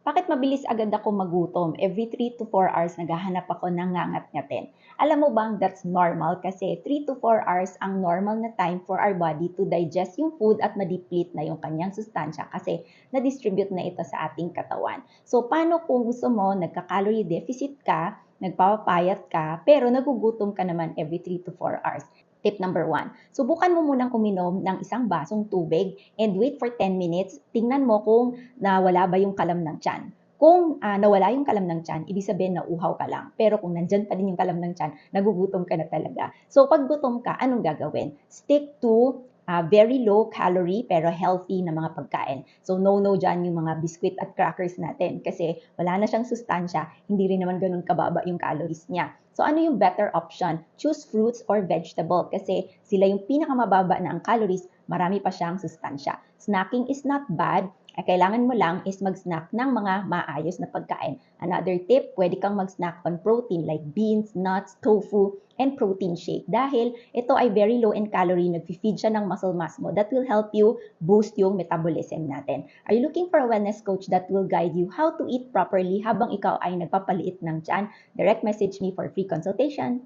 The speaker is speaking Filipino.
Bakit mabilis agad ako magutom? Every 3 to 4 hours naghahanap ako ng ngangat-ngatin. Alam mo bang that's normal kasi 3 to 4 hours ang normal na time for our body to digest yung food at ma-deplete na yung kanyang sustansya kasi na-distribute na ito sa ating katawan. So paano kung gusto mo nagka-calorie deficit ka, nagpapapayat ka, pero nagugutom ka naman every 3 to 4 hours? Tip number one, subukan mo munang uminom ng isang basong tubig and wait for 10 minutes. Tingnan mo kung nawala ba yung kalam ng tiyan. Kung uh, nawala yung kalam ng tiyan, ibig sabihin na uhaw ka lang. Pero kung nandyan pa din yung kalam ng tiyan, nagugutom ka na talaga. So pag gutom ka, anong gagawin? Stick to uh, very low calorie pero healthy na mga pagkain. So no-no dyan yung mga biscuit at crackers natin kasi wala na siyang sustansya, hindi rin naman ganun kababa yung calories niya. So ano yung better option? Choose fruits or vegetable kasi sila yung pinakamababa na ang calories, marami pa siyang sustansya. Snacking is not bad, ay kailangan mo lang is mag-snack ng mga maayos na pagkain. Another tip, pwede kang mag-snack on protein like beans, nuts, tofu, and protein shake dahil ito ay very low in calorie, nag-feed siya ng muscle mass mo. That will help you boost yung metabolism natin. Are you looking for a wellness coach that will guide you how to eat properly habang ikaw ay nagpapaliit ng tiyan? Direct message me for free consultation.